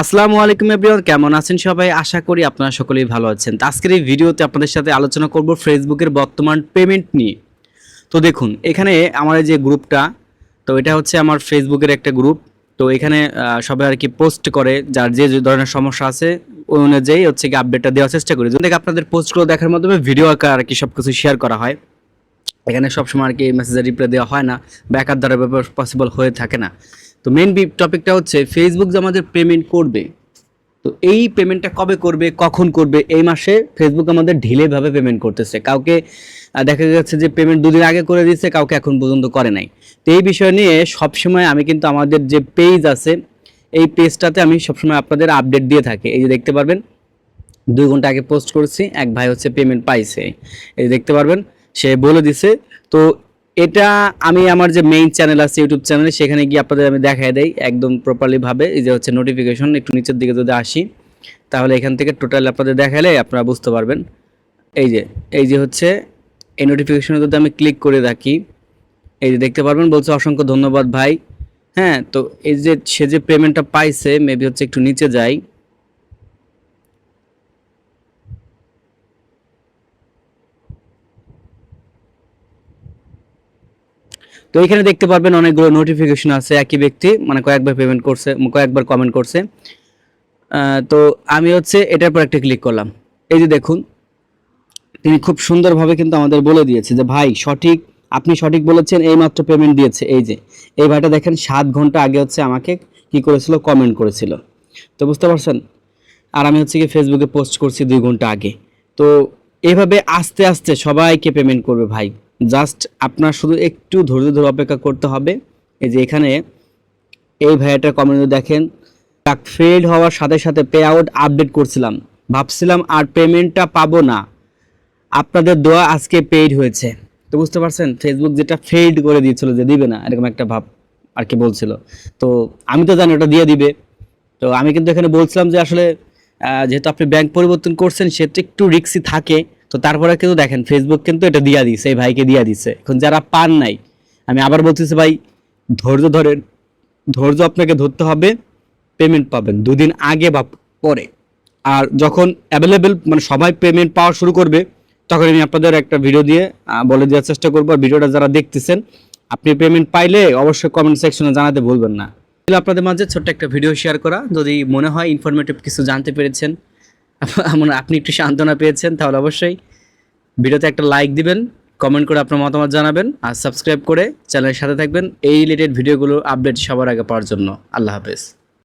আসসালামু আলাইকুম এভরিওয়ান, কেমন আছেন সবাই? আশা করি আপনারা সকলেই ভালো আছেন। আজকের এই ভিডিওতে আপনাদের সাথে আলোচনা করব ফেসবুকের বর্তমান পেমেন্ট নিয়ে। তো দেখুন, এখানে আমার যে গ্রুপটা, তো এটা হচ্ছে আমার ফেসবুকের একটা গ্রুপ। তো এখানে সবাই আর কি পোস্ট করে, যার যে ধরনের সমস্যা আছে, ওই অনুযায়ী হচ্ছে কি আপডেটটা দেওয়ার চেষ্টা করি। যদি আপনাদের পোস্টগুলো দেখার মাধ্যমে ভিডিও আকার আর কি সব কিছু শেয়ার করা হয়। এখানে সবসময় আর কি মেসেজের রিপ্লাই দেওয়া হয় না ব্যাকার দ্বারা পসিবল হয়ে থাকে না। তো মেন টপিকটা হচ্ছে ফেসবুক যে আমাদের পেমেন্ট করবে, তো এই পেমেন্টটা কবে করবে, কখন করবে, এই মাসে ফেসবুক আমাদের ঢিলেভাবে পেমেন্ট করতেছে। কাউকে দেখা যাচ্ছে যে পেমেন্ট দুদিন আগে করে দিচ্ছে কাউকে এখন পর্যন্ত করে নাই। তো এই বিষয় নিয়ে সবসময় আমি কিন্তু আমাদের যে পেজ আছে, এই পেজটাতে আমি সবসময় আপনাদের আপডেট দিয়ে থাকি। এই যে দেখতে পারবেন, দুই ঘণ্টা আগে পোস্ট করেছি, এক ভাই হচ্ছে পেমেন্ট পাইছে। এই দেখতে পারবেন, সে বলে দিছে, তো এটা আমি আমার যে মেইন চ্যানেল আছে ইউটিউব চ্যানেলে সেখানে গিয়ে আপনাদের আমি দেখাই দেই একদম প্রপারলি ভাবে। এই যে হচ্ছে নোটিফিকেশন একটু নিচের দিকে যদি আসি, তাহলে এখান থেকে টোটাল আপনাদের দেখালে আপনারা বুঝতে পারবেন। এই যে এই যে হচ্ছে, এই নোটিফিকেশনে যদি আমি ক্লিক করে রাখি, এই যে দেখতে পারবেন, বলছে অসংখ্য ধন্যবাদ ভাই। হ্যাঁ তো এই যে সে যে পেমেন্টটা পাইছে মেবি হচ্ছে একটু নিচে যাই। তো এখানে দেখতে পারবেন অনেকগুলো নোটিফিকেশন আছে। একই ব্যক্তি মানে কয়েকবার পেমেন্ট করছে, কয়েকবার কমেন্ট করছে। তো আমি হচ্ছে এটার পর একটা ক্লিক করলাম। এই যে দেখুন, তিনি খুব সুন্দরভাবে কিন্তু আমাদের বলে দিয়েছে যে, ভাই, সঠিক, আপনি সঠিক বলেছেন, এই মাত্র পেমেন্ট দিয়েছে। এই যে, এই ভাইটা দেখেন, সাত ঘণ্টা আগে হচ্ছে আমাকে কি করেছিল? কমেন্ট করেছিল। তো বুঝতে পারছেন? আর আমি হচ্ছে কি ফেসবুকে পোস্ট করছি দুই ঘণ্টা আগে। তো এভাবে আস্তে আস্তে সবাইকে পেমেন্ট করবে ভাই। জাস্ট আপনার শুধু একটু ধৈর্য ধরে অপেক্ষা করতে হবে। এই যে এখানে এই ভাইয়াটার কমেন্ট দেখেন ফেড হওয়ার সাথে সাথে পে আউট আপডেট করছিলাম। ভাবছিলাম আর পেমেন্টটা পাবো না। আপনাদের দোয়া আজকে পেইড হয়েছে। তো বুঝতে পারছেন ফেসবুক যেটা ফেড করে দিয়েছিল যে দিবে না, এরকম একটা ভাব আর কি বলছিল। তো আমি তো জানি ওটা দিয়ে দিবে। তো আমি কিন্তু এখানে বলছিলাম যে আসলে যেহেতু আপনি ব্যাংক পরিবর্তন করছেন, সেটা একটু রিক্সি থাকে। তো তারপরে কিন্তু দেখেন ফেসবুক কিন্তু এটা দিয়া দিছে, এই ভাইকে দিয়া দিছে। এখন যারা পান নাই, আমি আবার বলতেছি ভাই, ধৈর্য ধরেন, ধৈর্য আপনাকে ধরতে হবে পেমেন্ট পাবেন। দুদিন আগে বা পরে। আর যখন অ্যাভেলেবেল মানে সবাই পেমেন্ট পাওয়া শুরু করবে, তখন আমি আপনাদের একটা ভিডিও দিয়ে বলে দেওয়ার চেষ্টা করব। আর ভিডিওটা যারা দেখতেছেন, আপনি পেমেন্ট পাইলে অবশ্যই কমেন্ট সেকশনে জানাতে ভুলবেন না। আপনাদের মাঝে ছোট্ট একটা ভিডিও শেয়ার করা। যদি মনে হয় ইনফরমেটিভ কিছু জানতে পেরেছেন আপনি একটু সান্ত্বনা পেয়েছেন, তাহলে অবশ্যই ভিডিওতে একটা লাইক দিবেন কমেন্ট করে আপনার মতামত জানাবেন, আর সাবস্ক্রাইব করে চ্যানেলের সাথে থাকবেন। এই রিলেটেড ভিডিওগুলো আপডেট সবার আগে পাওয়ার জন্য। আল্লাহ হাফেজ।